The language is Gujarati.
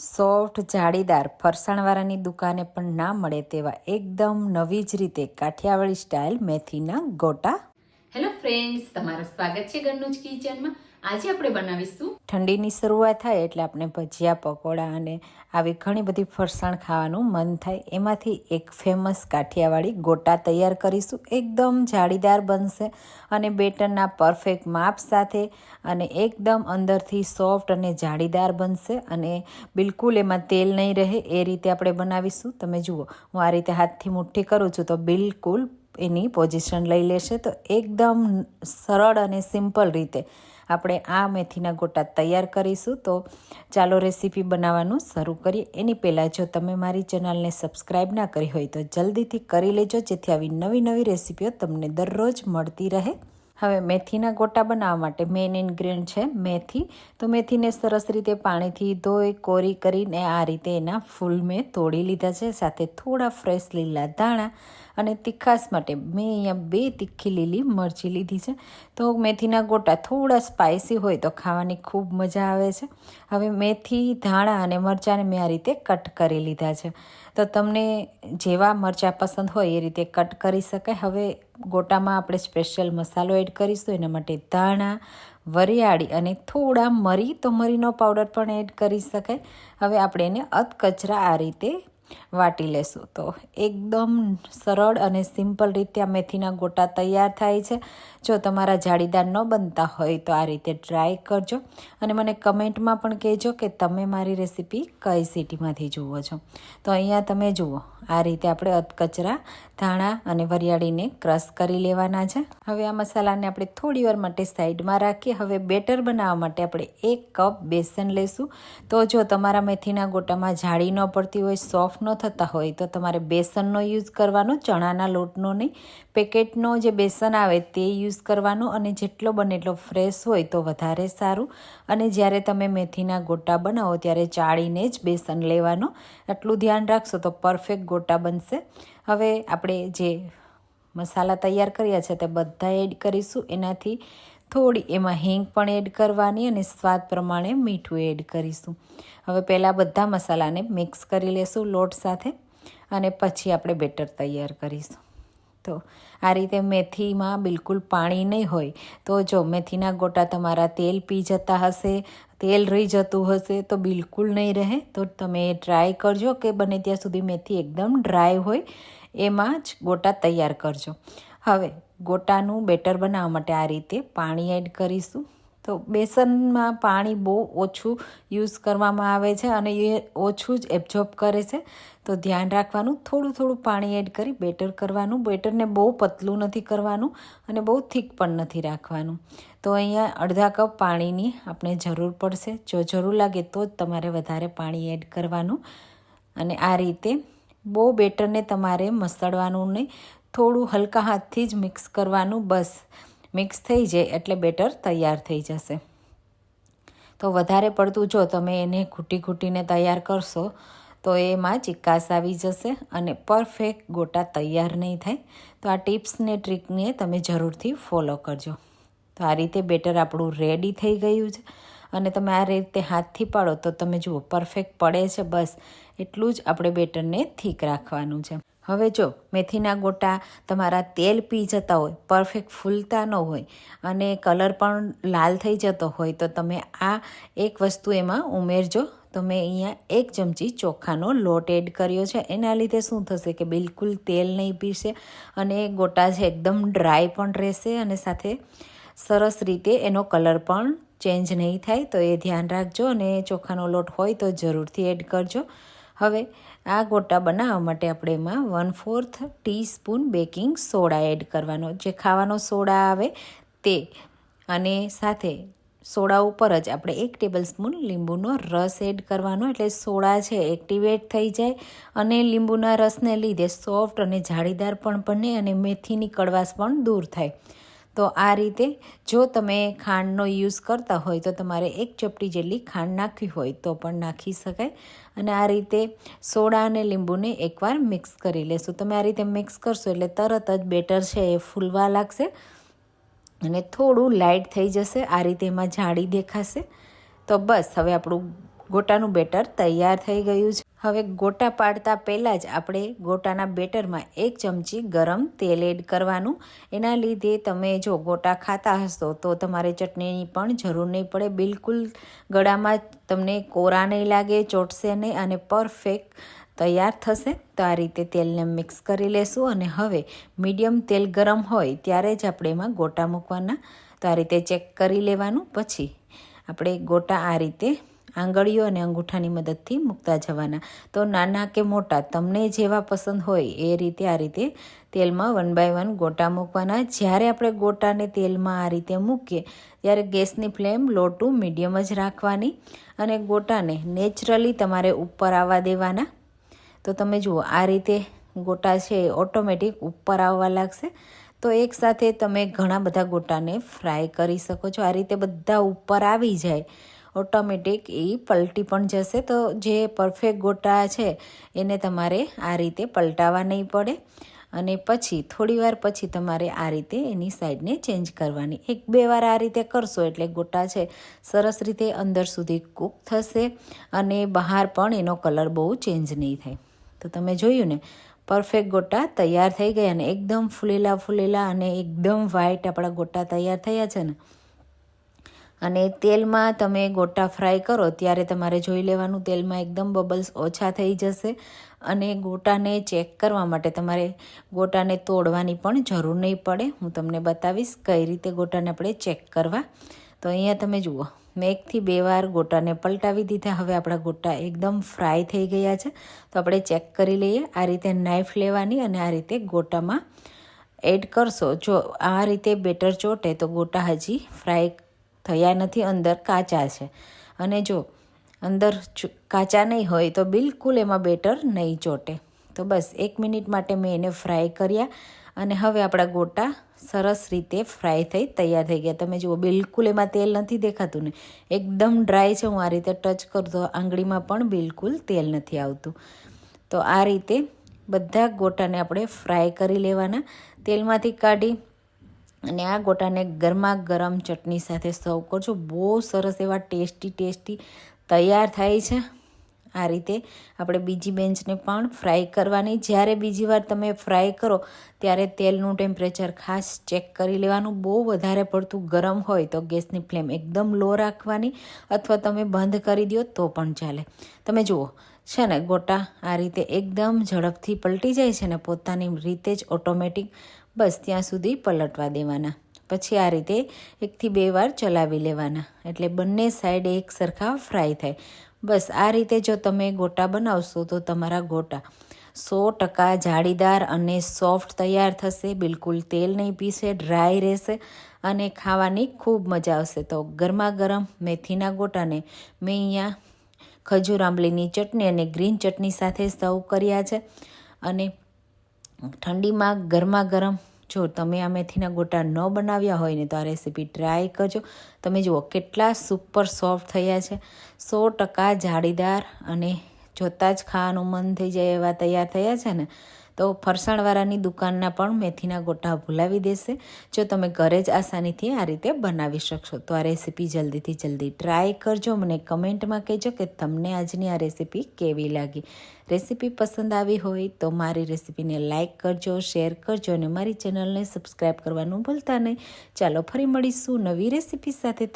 સોફ્ટ જાળીદાર ફરસાણવાળાની દુકાને પણ ના મળે તેવા એકદમ નવી જ રીતે કાઠિયાવાડી સ્ટાઇલ મેથીના ગોટા. હેલો ફ્રેન્ડ્સ તમારું સ્વાગત છે ઘરનું કિચનમાં આજે આપણે બનાવીશું ઠંડીની શરૂઆત થાય એટલે આપણે ભજીયા, પકોડા અને આવી ઘણી બધી ફરસાણ ખાવાનું મન થાય. એમાંથી એક ફેમસ કાઠિયાવાડી ગોટા તૈયાર કરીશું. એકદમ જાળીદાર બનશે અને બેટરના પરફેક્ટ માપ સાથે અને એકદમ અંદરથી સોફ્ટ અને જાળીદાર બનશે અને બિલકુલ એમાં તેલ નહીં રહે એ રીતે આપણે બનાવીશું. તમે જુઓ, હું આ રીતે હાથથી મુઠ્ઠી કરું છું તો બિલકુલ એની પોઝિશન લઈ લેશે. તો એકદમ સરળ અને સિમ્પલ રીતે આપણે આ મેથીના ગોટા તૈયાર કરીશું, તો ચાલો રેસીપી બનાવવાનું શરૂ કરીએ. એની પહેલાં જો તમે મારી ચેનલને સબસ્ક્રાઈબ ના કરી હોય, તો જલ્દીથી કરી લેજો, જેથી આવી નવી નવી રેસીપીઓ તમને દરરોજ મળતી રહે. હવે મેથીના ગોટા બનાવવા માટે મેઇન ઇન્ગ્રેડિયન્ટ છે મેથી. તો મેથીને સરસ રીતે પાણીથી ધોઈ, કોરી કરીને આ રીતે એના ફૂલ મેં તોડી લીધા છે. સાથે થોડા ફ્રેશ લીલા ધાણા અને તીખાસ માટે મેં અહીંયા બે તીખી લીલી મરચી લીધી છે. તો મેથીના ગોટા થોડા સ્પાઇસી હોય તો ખાવાની ખૂબ મજા આવે છે. હવે મેથી, ધાણા અને મરચાંને મેં આ રીતે કટ કરી લીધા છે. તો તમને જેવા મરચાં પસંદ હોય એ રીતે કટ કરી શકાય. હવે ગોટામાં આપણે સ્પેશિયલ મસાલો એડ કરીશું. એના માટે ધાણા, વરિયાળી અને થોડા મરી તો મરીનો પાવડર પણ એડ કરી શકાય. હવે આપણે એને અધકચરા આ રીતે વાટી લેશું. તો એકદમ સરળ અને સિમ્પલ રીતે આ મેથીના ગોટા તૈયાર થાય છે. જો તમારા જાળીદાર ન બનતા હોય તો આ રીતે ટ્રાય કરજો. અને મને કમેન્ટમાં પણ કહેજો કે તમે મારી રેસીપી કઈ સિટીમાંથી જુઓ છો. તો અહીંયા તમે જુઓ. આ રીતે આપણે અધકચરા ધાણા અને વરિયાળીને ક્રશ કરી લેવાના છે. હવે આ મસાલાને આપણે થોડી વાર માટે સાઈડમાં રાખીએ હવે બેટર બનાવવા માટે આપણે એક કપ બેસન લેશું. તો જો તમારા મેથીના ગોટામાં જાળી ન પડતી હોય, સોફ્ટ ન થતા હોય, તો તમારે બેસનનો યુઝ કરવાનો, ચણાના લોટનો નહીં. પેકેટનો જે બેસન આવે તે યુઝ કરવાનો અને જેટલો બને એટલો ફ્રેશ હોય તો વધારે સારું. અને જ્યારે તમે મેથીના ગોટા બનાવો, ત્યારે ચાળીને જ બેસન લેવાનો. એટલું ધ્યાન રાખશો તો પરફેક્ટ ગોટા બનશે. હવે આપણે જે મસાલા તૈયાર કર્યા છે તે બધા એડ કરીશું. એનાથી થોડી એમાં હિંગ પણ એડ કરવાની અને સ્વાદ પ્રમાણે મીઠું એડ કરીશું. હવે પહેલાં બધા મસાલાને મિક્સ કરી લેશું લોટ સાથે અને પછી આપણે બેટર તૈયાર કરીશું. તો આ રીતે મેથીમાં બિલકુલ પાણી નહીં હોય. તો જો મેથીના ગોટા તમારા તેલ પી જતા હશે તેલ રહી જતું હશે તો બિલકુલ નહીં રહે. તો તમે ટ્રાય કરજો કે બને ત્યાં સુધી મેથી એકદમ ડ્રાય હોય, એમાં જ ગોટા તૈયાર કરજો. હવે ગોટાનું બેટર બનાવવા માટે આ રીતે પાણી એડ કરીશું. તો બેસનમાં પાણી બહુ ઓછું યુઝ કરવામાં આવે છે અને એ ઓછું જ એબ્ઝોર્બ કરે છે. તો ધ્યાન રાખવાનું, થોડું થોડું પાણી એડ કરી બેટર કરવાનું. બેટરને બહુ પતલું નથી કરવાનું અને બહુ થીક પણ નથી રાખવાનું. તો અહીંયા અડધા કપ પાણીની આપણે જરૂર પડશે. જો જરૂર લાગે તો જ તમારે વધારે પાણી એડ કરવાનું. અને આ રીતે બહુ બેટરને તમારે મસળવાનું નહીં. થોડું હલકા હાથથી જ મિક્સ કરવાનું બસ. મિક્સ થઈ જાય એટલે બેટર તૈયાર થઈ જશે. તો વધારે પડતું જો તમે એને ઘૂંટી ઘૂંટીને તૈયાર કરશો, તો એમાં ચિક્કાસ આવી જશે અને પરફેક્ટ ગોટા તૈયાર નહીં થાય. તો આ ટિપ્સને ટ્રીકને તમે જરૂરથી ફોલો કરજો. તો આ રીતે બેટર આપણું રેડી થઈ ગયું છે. અને તમે આ રીતે હાથથી પાડો તો તમે જુઓ, પરફેક્ટ પડે છે બસ. એટલું જ આપણે બેટરને થીક રાખવાનું છે. હવે જો મેથીના ગોટા તમારા તેલ પી જતા હોય, પરફેક્ટ ફૂલતા ન હોય અને કલર પણ લાલ થઈ જતો હોય, તો તમે આ એક વસ્તુ એમાં ઉમેરજો. તો મેં અહીંયા એક ચમચી ચોખાનો લોટ એડ કર્યો છે. એના લીધે શું થશે કે બિલકુલ તેલ નહીં પીશે અને ગોટા છે એકદમ ડ્રાય પણ રહેશે અને સાથે સરસ રીતે એનો કલર પણ ચેન્જ નહીં થાય, તો એ ધ્યાન રાખજો અને ચોખાનો લોટ હોય તો જરૂરથી એડ કરજો. હવે આ ગોટા બનાવવા માટે આપણે એમાં one fourth teaspoon baking soda add કરવાનો. જે ખાવાનો સોડા આવે તે. અને સાથે સોડા ઉપર જ આપણે એક ટેબલ સ્પૂન લીંબુનો રસ એડ કરવાનો. એટલે સોડા છે, એક્ટિવેટ થઈ જાય. અને લીંબુના રસને લીધે સોફ્ટ અને જાળીદાર પણ બને અને મેથીની કડવાશ પણ દૂર થાય. તો આ રીતે જો તમે ખાંડનો યુઝ કરતા હોય તો તમારે એક ચપટી જેટલી ખાંડ નાખવી હોય તો પણ નાખી શકાય. અને આ રીતે સોડા અને લીંબુને એકવાર મિક્સ કરી લેશું. તમે આ રીતે મિક્સ કરશો એટલે તરત જ બેટર છે, એ ફૂલવા લાગશે અને થોડું લાઇટ થઈ જશે, આ રીતે એમાં જાળી દેખાશે. તો બસ, હવે આપણું ગોટાનું બેટર તૈયાર થઈ ગયું છે. હવે ગોટા પાડતા પહેલાં જ આપણે ગોટાના બેટરમાં એક ચમચી ગરમ તેલ એડ કરવાનું. એના લીધે તમે જો ગોટા ખાતા હશો તો તમારે ચટણીની પણ જરૂર નહીં પડે. બિલકુલ ગળામાં તમને કોરા નહીં લાગે, ચોટશે નહીં અને પરફેક્ટ તૈયાર થશે. તો આ રીતે તેલને મિક્સ કરી લેશું અને હવે મીડિયમ તેલ ગરમ હોય ત્યારે જ આપણે એમાં ગોટા મૂકવાના. તો આ રીતે ચેક કરી લેવાનું. પછી આપણે ગોટા આ રીતે આંગળીઓ અને અંગૂઠાની મદદથી મૂકતા જવાના. તો નાના કે મોટા, તમને જેવા પસંદ હોય એ રીતે આ રીતે તેલમાં વન બાય વન ગોટા મૂકવાના. જ્યારે આપણે ગોટાને તેલમાં આ રીતે મૂકીએ, ત્યારે ગેસની ફ્લેમ લો ટુ મીડિયમ જ રાખવાની અને ગોટાને નેચરલી તમારે ઉપર આવવા દેવાના. તો તમે જુઓ, આ રીતે ગોટા છે ઓટોમેટિક ઉપર આવવા લાગશે. તો એકસાથે તમે ઘણા બધા ગોટાને ફ્રાય કરી શકો છો. આ રીતે બધા ઉપર આવી જાય. ઓટોમેટિક એ પલટી પણ જશે. તો જે પરફેક્ટ ગોટા છે, એને તમારે આ રીતે પલટાવા નહીં પડે. અને પછી, થોડીવાર પછી તમારે આ રીતે એની સાઈડને ચેન્જ કરવાની. એક બે વાર આ રીતે કરશો એટલે ગોટા છે, સરસ રીતે અંદર સુધી કૂક થશે અને બહાર પણ એનો કલર બહુ ચેન્જ નહીં થાય. તો તમે જોયું ને, પરફેક્ટ ગોટા તૈયાર થઈ ગયા અને એકદમ ફૂલેલા ફૂલેલા અને એકદમ વ્હાઈટ આપણા ગોટા તૈયાર થયા છે ને. અને તેલમાં તમે ગોટા ફ્રાય કરો ત્યારે તમારે જોઈ લેવાનું, તેલમાં એકદમ બબલ્સ ઓછા થઈ જશે અને ગોટાને ચેક કરવા માટે તમારે ગોટાને તોડવાની પણ જરૂર નહીં પડે. હું તમને બતાવીશ કઈ રીતે ગોટાને આપણે ચેક કરવા. તો અહીંયા તમે જુઓ, મેં એકથી બે વાર ગોટાને પલટાવી દીધા. હવે આપણા ગોટા એકદમ ફ્રાય થઈ ગયા છે. તો આપણે ચેક કરી લઈએ આ રીતે નાઈફ લેવાની અને આ રીતે ગોટામાં એડ કરશો. જો આ રીતે બેટર ચોટે તો ગોટા હજી ફ્રાય થયા નથી, અંદર કાચા છે. અને જો અંદર કાચા નહીં હોય તો બિલકુલ એમાં બેટર નહીં ચોટે. તો બસ એક મિનિટ માટે મેં એને ફ્રાય કર્યા અને હવે આપણા ગોટા સરસ રીતે ફ્રાય થઈ, તૈયાર થઈ ગયા. તમે જુઓ, બિલકુલ એમાં તેલ નથી દેખાતું ને. એકદમ ડ્રાય છે, હું આ રીતે ટચ કરું તો આંગળીમાં પણ બિલકુલ તેલ નથી આવતું. તો આ રીતે બધા ગોટાને આપણે ફ્રાય કરી લેવાના. તેલમાંથી કાઢી અને આ ગોટાને ગરમા ગરમ ચટણી સાથે સર્વ કરજો. બહુ સરસ એવા ટેસ્ટી ટેસ્ટી તૈયાર થાય છે આ રીતે. આપણે બીજી બેન્ચને પણ ફ્રાય કરવાની. જ્યારે બીજી વાર તમે ફ્રાય કરો, ત્યારે તેલનું ટેમ્પરેચર ખાસ ચેક કરી લેવાનું. બહુ વધારે પડતું ગરમ હોય તો ગેસની ફ્લેમ એકદમ લો રાખવાની અથવા તમે બંધ કરી દો તો પણ ચાલે. તમે જુઓ, છે ને, ગોટા આ રીતે એકદમ ઝડપથી પલટી જાય છે ને, પોતાની રીતે જ ઓટોમેટિક બસ ત્યાં સુધી પલટવા દેવાના. પછી આ રીતે એકથી બે વાર ચલાવી લેવાના. એટલે બંને સાઈડ એક સરખા ફ્રાય થાય. બસ આ રીતે જો તમે ગોટા બનાવશો તો તમારા ગોટા સો ટકા જાળીદાર અને સોફ્ટ તૈયાર થશે. બિલકુલ તેલ નહીં પીશે ડ્રાય રહેશે અને ખાવાની ખૂબ મજા આવશે. તો ગરમા ગરમ મેથીના ગોટાને મેં અહીંયા ખજૂર આંબલીની ચટણી અને ગ્રીન ચટણી સાથે સર્વ કર્યા છે. અને ઠંડીમાં ગરમા ગરમ જો તમે આ મેથીના ગોટા ન બનાવ્યા હોય ને તો આ રેસીપી ટ્રાય કરજો. તમે જુઓ કેટલા સુપર સોફ્ટ થયા છે. સો ટકા જાળીદાર અને જોતાં જ ખાવાનું મન થઈ જાય એવા તૈયાર થયા છે ને. તો ફરસાણવાળાની દુકાનના પણ મેથીના ગોટા ભૂલાવી દેશે. જો તમે ઘરે જ આસાનીથી આ રીતે બનાવી શકશો તો આ રેસીપી જલ્દીથી જલ્દી ટ્રાય કરજો. મને કમેન્ટમાં કહેજો કે તમને આજની આ રેસીપી કેવી લાગી. રેસીપી પસંદ આવી હોય તો મારી રેસીપીને લાઇક કરજો, શેર કરજો અને મારી ચેનલને સબસ્ક્રાઈબ કરવાનું ભૂલતા નહીં. ચાલો ફરી મળીશું નવી રેસીપી સાથે.